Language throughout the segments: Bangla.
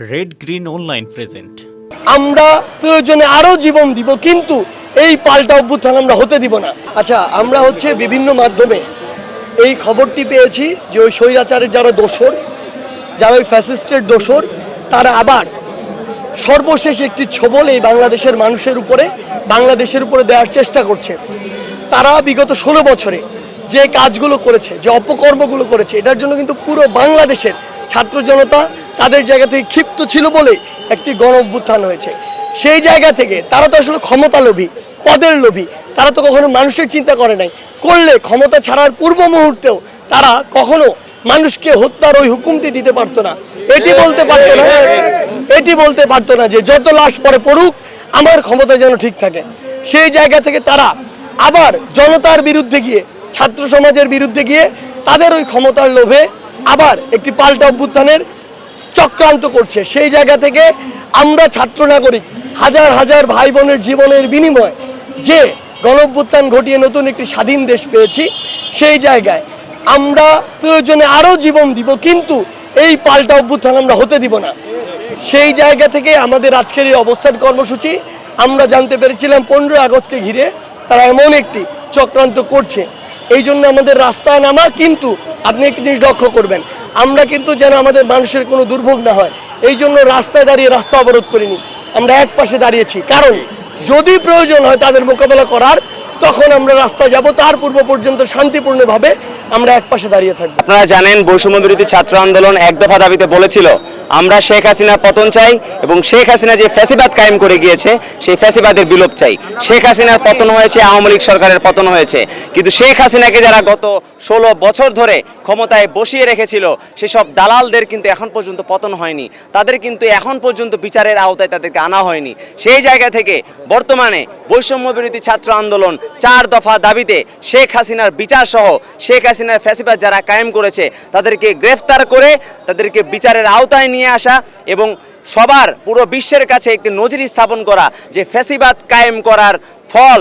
রেড গ্রিন অনলাইন প্রেজেন্ট আমরা প্রয়োজনে আরও জীবন দিব, কিন্তু এই পাল্টা অভ্যুত্থান আমরা হতে দিব না। আচ্ছা আমরা হচ্ছে বিভিন্ন মাধ্যমে এই খবরটি পেয়েছি যে ওই স্বৈরাচারের যারা দোসর যারা ওই ফ্যাসিস্টের দোসর তারা আবার সর্বশেষ একটি ছবল এই বাংলাদেশের মানুষের উপরে, বাংলাদেশের উপরে দেওয়ার চেষ্টা করছে। তারা বিগত ষোলো বছরে যে কাজগুলো করেছে, যে অপকর্মগুলো করেছে, এটার জন্য কিন্তু পুরো বাংলাদেশের ছাত্র জনতা তাদের জায়গা থেকে ক্ষিপ্ত ছিল বলেই একটি গণ অভ্যুত্থান হয়েছে। সেই জায়গা থেকে তারা তো আসলে ক্ষমতা লোভী, পদের লোভী। তারা তো কখনো মানুষের চিন্তা করে নাই। করলে ক্ষমতা ছাড়ার পূর্ব মুহূর্তেও তারা কখনো মানুষকে হত্যার ওই হুকুমটি দিতে পারতো না। এটি বলতে পারতো না, এটি বলতে পারতো না যে যত লাশ পরে পড়ুক, আমার ক্ষমতা যেন ঠিক থাকে। সেই জায়গা থেকে তারা আবার জনতার বিরুদ্ধে গিয়ে, ছাত্র সমাজের বিরুদ্ধে গিয়ে তাদের ওই ক্ষমতার লোভে আবার একটি পাল্টা অভ্যুত্থানের চক্রান্ত করছে। সেই জায়গা থেকে আমরা ছাত্র নাগরিক হাজার হাজার ভাই বোনের জীবনের বিনিময় যে গণঅভ্যুত্থান ঘটিয়ে নতুন একটি স্বাধীন দেশ পেয়েছি, সেই জায়গায় আমরা প্রয়োজনে আরও জীবন দিব, কিন্তু এই পাল্টা অভ্যুত্থান আমরা হতে দিব না। সেই জায়গা থেকে আমাদের আজকের এই অবস্থান কর্মসূচি, আমরা জানতে পেরেছিলাম পনেরোই আগস্টকে ঘিরে তারা এমন একটি চক্রান্ত করছে। এই জন্য আমাদের রাস্তায় নামা, কিন্তু আপনি একটি জিনিস লক্ষ্য করবেন আমরা কিন্তু যেন আমাদের মানুষের কোনো দুর্ভোগ না হয়। এই জন্য রাস্তায় দাঁড়িয়ে রাস্তা অবরোধ করিনি। আমরা এক পাশে দাঁড়িয়েছি। কারণ যদি প্রয়োজন হয় তাদের মোকাবেলা করার, তখন আমরা রাস্তায় যাব। তার পূর্ব পর্যন্ত শান্তিপূর্ণভাবে আমরা এক পাশে দাঁড়িয়ে থাকব। আপনারা জানেন, বৈষম্য বিরোধী ছাত্র আন্দোলন এক দফা দাবিতে বলেছিল, আমরা শেখ হাসিনার পতন চাই এবং শেখ হাসিনা যে ফ্যাসিবাদ কায়েম করে গিয়েছে, সেই ফ্যাসিবাদের বিলোপ চাই। শেখ হাসিনার পতন হয়েছে, আওয়ামী লীগ সরকারের পতন হয়েছে। কিন্তু শেখ হাসিনাকে যারা গত ষোলো বছর ধরে ক্ষমতায় বসিয়ে রেখেছিল। সেসব দালালদের কিন্তু এখন পর্যন্ত পতন হয়নি। তাদের কিন্তু এখন পর্যন্ত বিচারের আওতায় তাদেরকে আনা হয়নি। সেই জায়গা থেকে বর্তমানে বৈষম্য বিরোধী ছাত্র আন্দোলন চার দফা দাবিতে শেখ হাসিনার বিচার সহ শেখ হাসিনার ফ্যাসিবাদ যারা কায়েম করেছে, তাদেরকে গ্রেফতার করে তাদেরকে বিচারের আওতায় নিয়ে আসা এবং সবার পুরো বিশ্বের কাছে একটি নজির স্থাপন করা, যে ফ্যাসিবাদ কায়েম করার ফল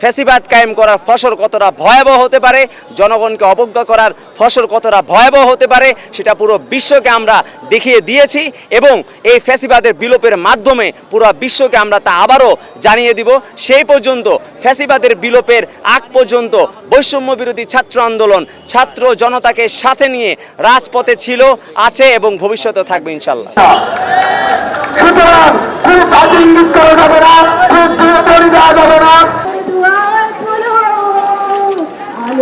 ফ্যাসিবাদ কায়েম করার ফসল কতটা ভয়াবহ হতে পারে, জনগণকে অবজ্ঞা করার ফসল কতটা ভয়াবহ হতে পারে, সেটা পুরো বিশ্বকে আমরা দেখিয়ে দিয়েছি এবং এই ফ্যাসিবাদের বিলোপের মাধ্যমে পুরো বিশ্বকে আমরা তা আবারও জানিয়ে দিব। সেই পর্যন্ত ফ্যাসিবাদের বিলোপের আগ পর্যন্ত বৈষম্য বিরোধী ছাত্র আন্দোলন ছাত্র জনতাকে সাথে নিয়ে রাজপথে ছিল, আছে এবং ভবিষ্যতে থাকবে ইনশাল্লাহ সুতরাং খুব কাজে ইঙ্গিত করা যাবে না, খুব দূরে দেওয়া যাবে না।